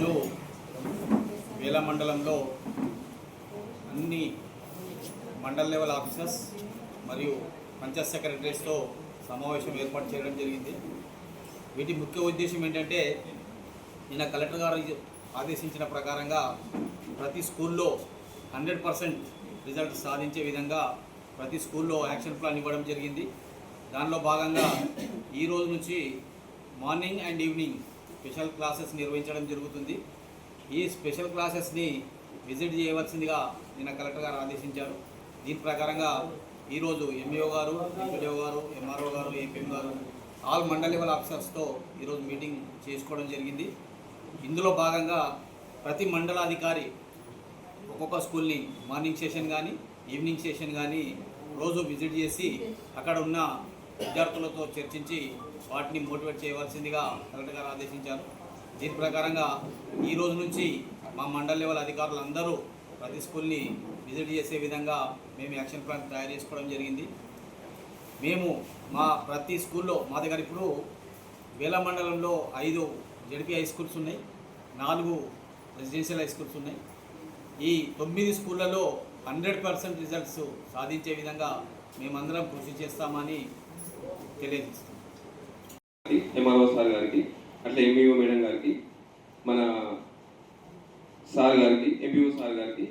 ఈరోజు వేల మండలంలో అన్ని మండల లెవెల్ ఆఫీసర్స్ మరియు పంచాయత్ సెక్రటరీస్తో సమావేశం ఏర్పాటు చేయడం జరిగింది. వీటి ముఖ్య ఉద్దేశం ఏంటంటే నిన్న కలెక్టర్ గారు ఆదేశించిన ప్రకారంగా ప్రతి స్కూల్లో హండ్రెడ్ పర్సెంట్ రిజల్ట్ సాధించే విధంగా ప్రతి స్కూల్లో యాక్షన్ ప్లాన్ ఇవ్వడం జరిగింది. దానిలో భాగంగా ఈ రోజు నుంచి morning and evening special classes నిర్వహించడం జరుగుతుంది. ఈ స్పెషల్ క్లాసెస్ని విజిట్ చేయవలసిందిగా నిన్న కలెక్టర్ గారు ఆదేశించారు. దీని ప్రకారంగా ఈరోజు ఎంఈఓ గారు ఎంపీడీఓ గారు ఎంఆర్ఓ గారు ఏపీఎం గారు ఆల్ మండల్ లెవెల్ ఆఫీసర్స్తో ఈరోజు మీటింగ్ చేసుకోవడం జరిగింది. ఇందులో భాగంగా ప్రతి మండలాధికారి ఒక్కొక్క స్కూల్ని మార్నింగ్ సెషన్ కానీ ఈవినింగ్ సెషన్ కానీ రోజు విజిట్ చేసి అక్కడ ఉన్న విద్యార్థులతో చర్చించి వాటిని మోటివేట్ చేయవలసిందిగా కలెక్టర్ గారు ఆదేశించారు. దీని ప్రకారంగా ఈ రోజు నుంచి మా మండల లెవెల్ అధికారులు అందరూ ప్రతి స్కూల్ని విజిట్ చేసే విధంగా మేము యాక్షన్ ప్లాన్ తయారు చేసుకోవడం జరిగింది. మేము మా ప్రతి స్కూల్లో మా దగ్గర ఇప్పుడు వేల మండలంలో ఐదు జడిపి హై స్కూల్స్ ఉన్నాయి నాలుగు రెసిడెన్షియల్ హై స్కూల్స్ ఉన్నాయి. ఈ తొమ్మిది స్కూళ్ళలో హండ్రెడ్ పర్సెంట్ రిజల్ట్స్ సాధించే విధంగా మేమందరం కృషి చేస్తామని తెలియజేస్తున్నాం ఎంఆర్ఓ సార్ గారికి అట్లా ఎంఈఓ మేడం గారికి మన సార్ గారికి ఎంపీఓ సార్ గారికి